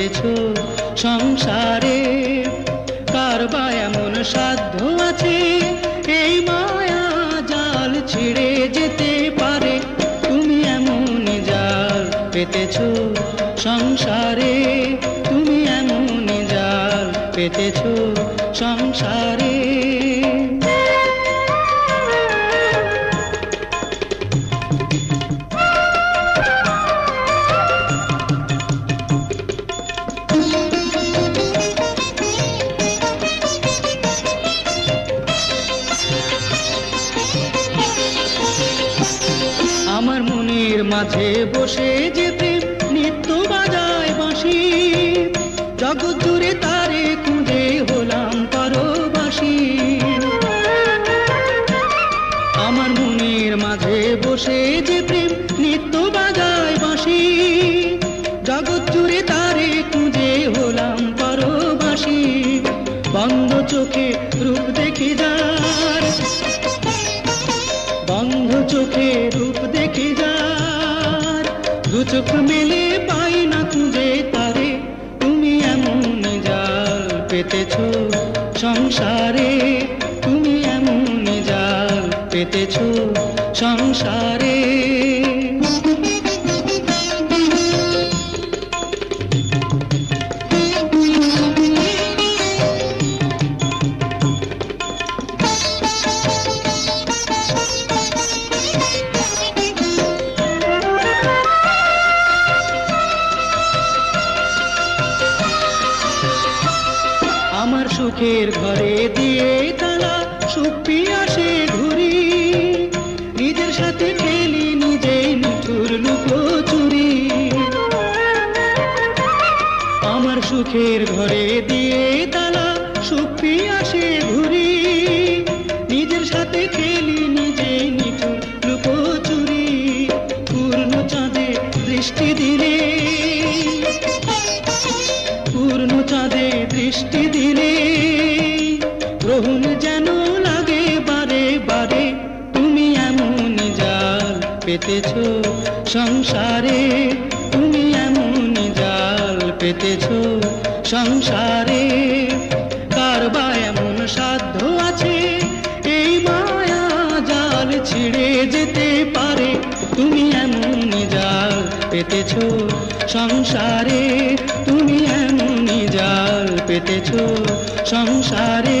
পেতেছ সংসারে? কার বা এমন সাধ্য আছে? এই মায়া জাল ছিঁড়ে যেতে পারে। তুমি এমন জাল পেতেছ সংসারে। তুমি এমন জাল পেতেছ সংসারে। চোখে রূপ দেখে যার। বন্ধ চোখে রূপ দেখে যার। দু চোখ মেলে পাই না খুঁজে তারে। তুমি এমন জাল পেতেছ সংসারে। তুমি এমন জাল পেতেছ সংসারে। সুখের ঘরে দিয়ে তালা সুখ আসে ঘুরি। নিজের সাথে খেলি, নিজেই নিঠুর লুকো চুরি। আমার সুখের ঘরে দিয়ে তালা সুখ আসে ঘুরি। নিজের সাথে খেলি, নিজেই নিঠুর লুকো চুরি। পূর্ণ চাঁদে দৃষ্টি দিলে দৃষ্টি দিলে গ্রহণ যেন লাগে বারে বারে? তুমি এমন জাল পেতেছ সংসারে। তুমি এমন জাল পেতেছ সংসারে। কার বা এমন সাধ্য আছে? এই মায়া জাল ছিঁড়ে যেতে পারে। তুমি এমন জাল পেতেছ সংসারে। তুমি পেতেছ সংসারে।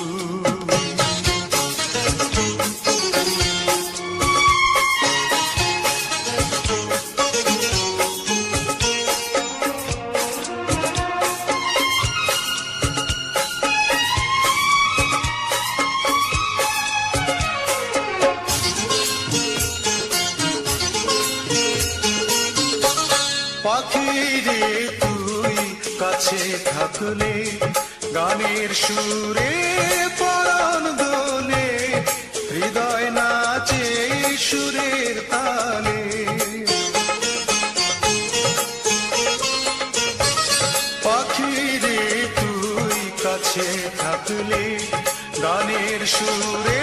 সুরে পরণ দোলে হৃদয় নাচে সুরের তালে। পাখিরে তুই কাছে থাকলে গানের সুরে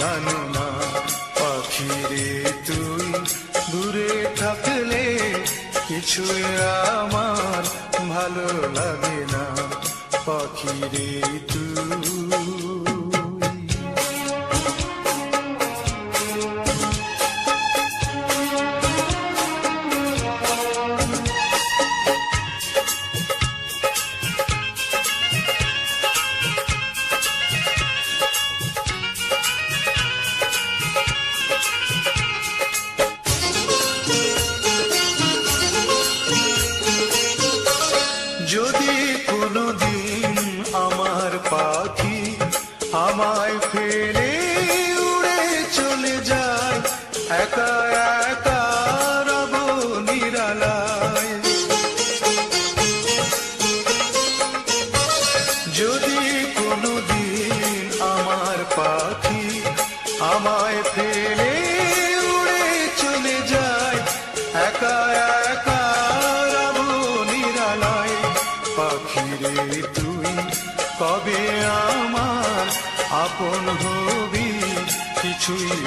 জানো না পাখি রে তুই দূরে থাকলে কিছুই আমার ভালো লাগে না। পাখিরে তুই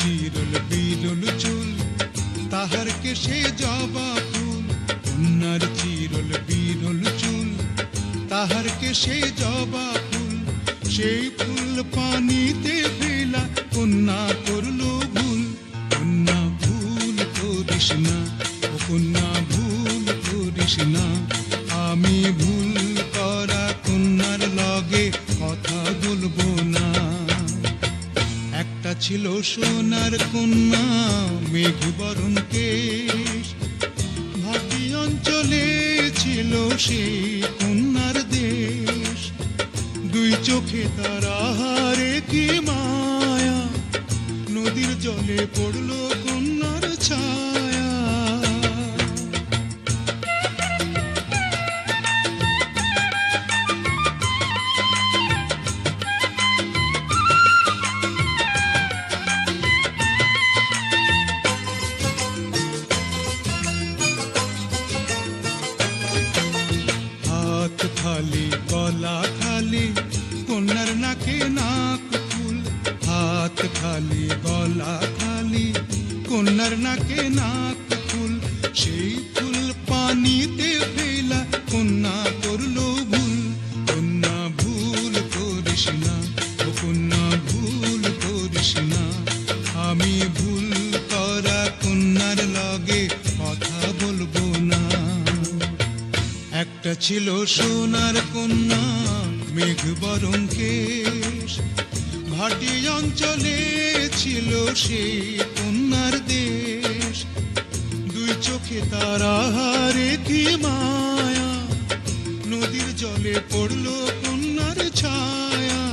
কন্যার বিলুল চুল, তাহার কেশে জবা ফুল। উন্নার চিরল বিরল চুল, তাহার কেশে জবা ফুল। সেই ফুল পানিতে ফেলা, কন্যা করল ভুল সোনার কন্যা মেঘবরণ কেশ। ভাটি অঞ্চলে ছিল সেই কন্যার দেশ। দুই চোখে তার আহারে কি মায়া। নদীর জলে পড়ল কন্যার ছায়া। কন্যার নাকে নাক ফুল, সেই ফুল পানিতে ফেলা কন্যা করল ভুল। কন্যা ভুল করিস না, ও কন্যা ভুল করিস না। আমি ভুল করা কন্যার লগে কথা বলব না। একটা ছিল সোনার কন্যা মেঘবরণ কেশ। ভাটি অঞ্চলে ছিল সেই দেশ দুই চোখে তারা রেখে মায়া? নদীর জলে পড়ল কন্যার ছায়া।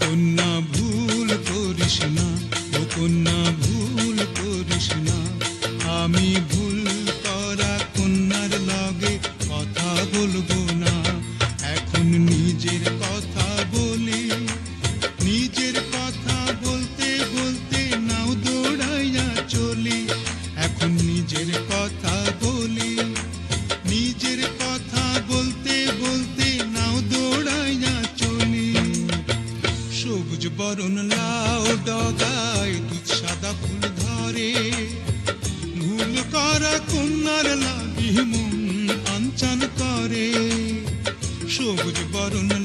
কন্যা ভুল করিস না, ও কন্যা por un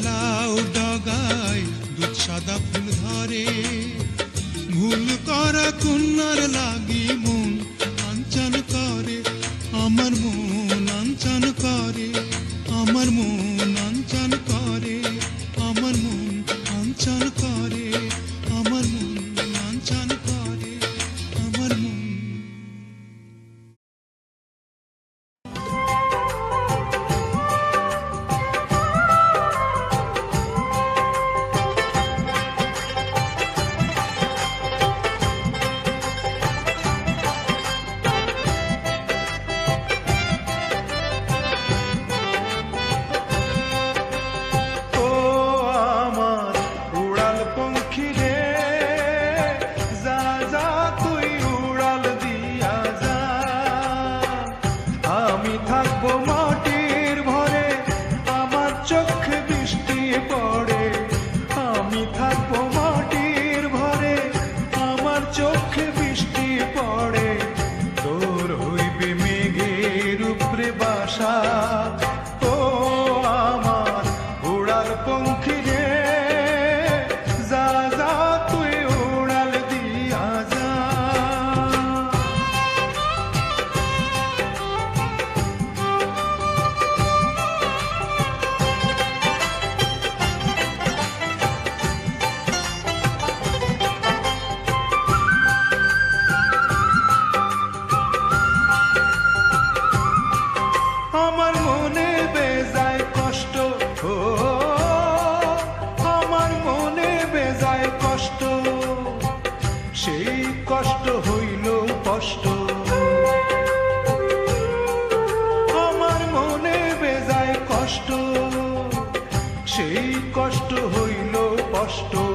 কষ্ট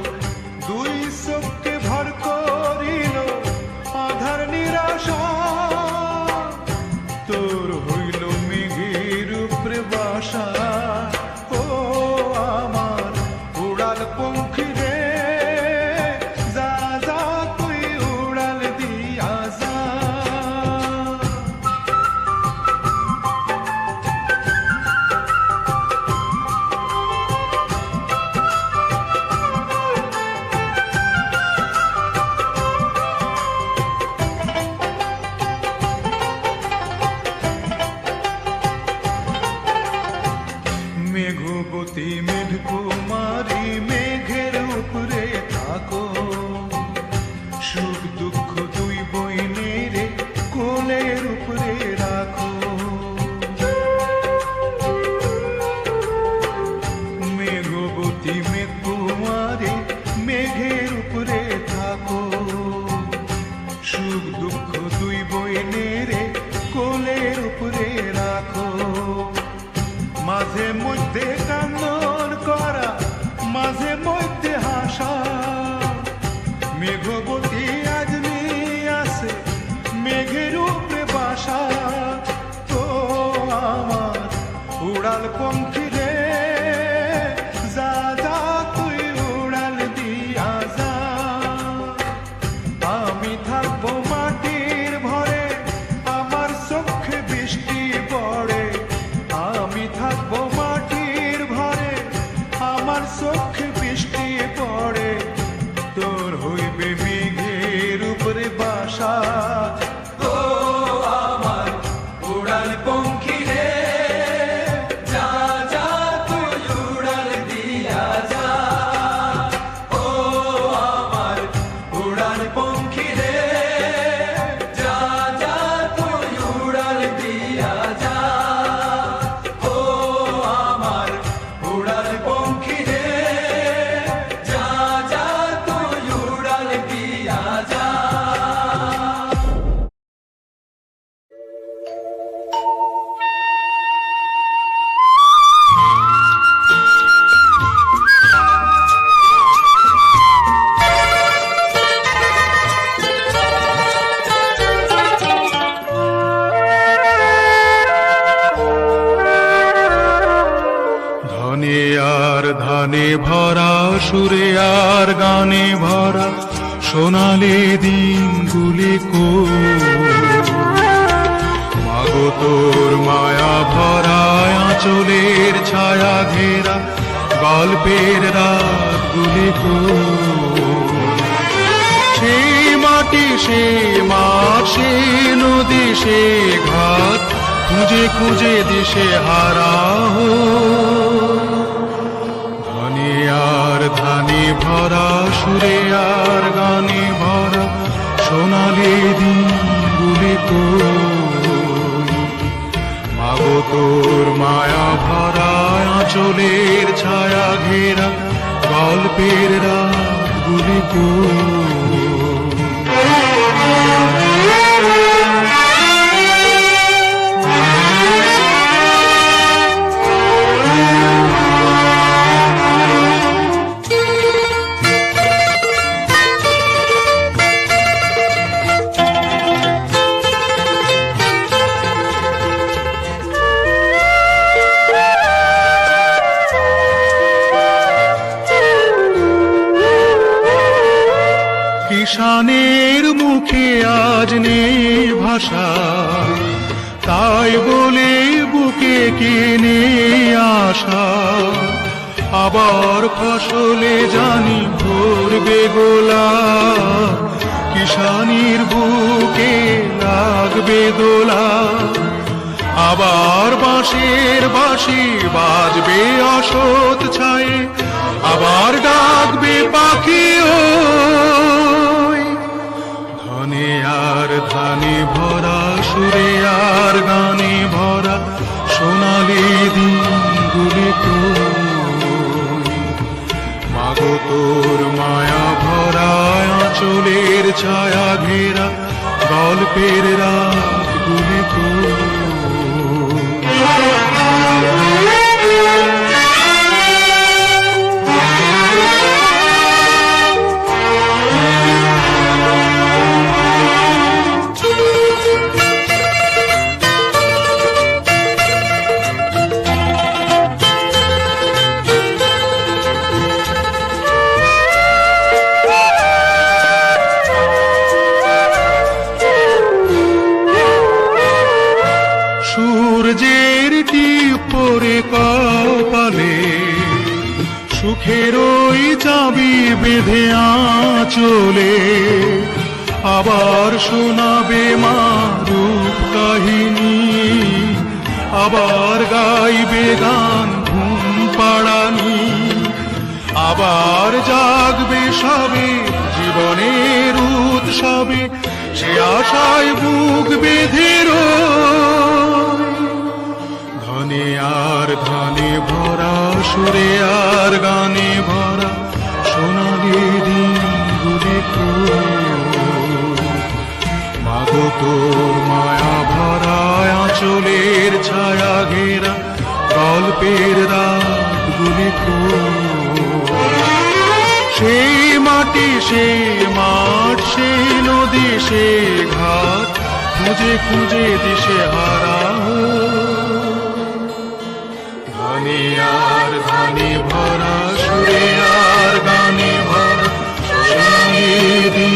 আমি থাকব সোনালি দিন গুলি কো। মাগো তোর মায়া ভরা আঁচলের ছায়া ঘেরা গল্পের রাতগুলি সে মাটি, সে মাঠ, সে নদী, সে ঘাট, খুঁজে খুঁজে দিশে হারা ধনে ভরা সুরে আর গানে ভরা, সোনালি দিনগুলি কই মাগো তোর মায়া ভরা আঁচলের ছায়া ঘেরা, গল্পের রাতগুলি কই কিষানের মুখে আজ নেই ভাষা। তাই বলে বুকে কিনে আসা আবার ফসলে জানি ভরবে গোলা। কিষানির বুকে লাগবে দোলা। আবার বাঁশের বাঁশি বাজবে অসৎ ছায়ে। আবার ডাকবে পাখি ওই ধনে আর ধানে ভরা, সুরে আর গানে ভরা, সোনালি দিনগুলি মাগো তোর মায়া ভরা, আঁচলের ছায়া ঘেরা, গল্পের রাতগুলি কই ওই চাবি বেঁধে চলে আবার শোনাবে মা রূপ কাহিনী। আবার গাইবে গান ঘুম পাড়ানি। আবার জাগবে সবে, জীবনের উৎসবে, সে আশায় বুক বেঁধে আর ধানে ভরা সুরে আর গানে ভরা সোনালি দিনগুলি। মাগো তোর মায়া ভরা আঁচলের ছায়া ঘেরা গল্পের রাতগুলি। সেই মাটি সে মাঠ, সেই নদী সে ঘাট, খুঁজে খুঁজে দিশে হারা ধানে আর ধানে ভরা সুরে আর গানে ভরা সোনালি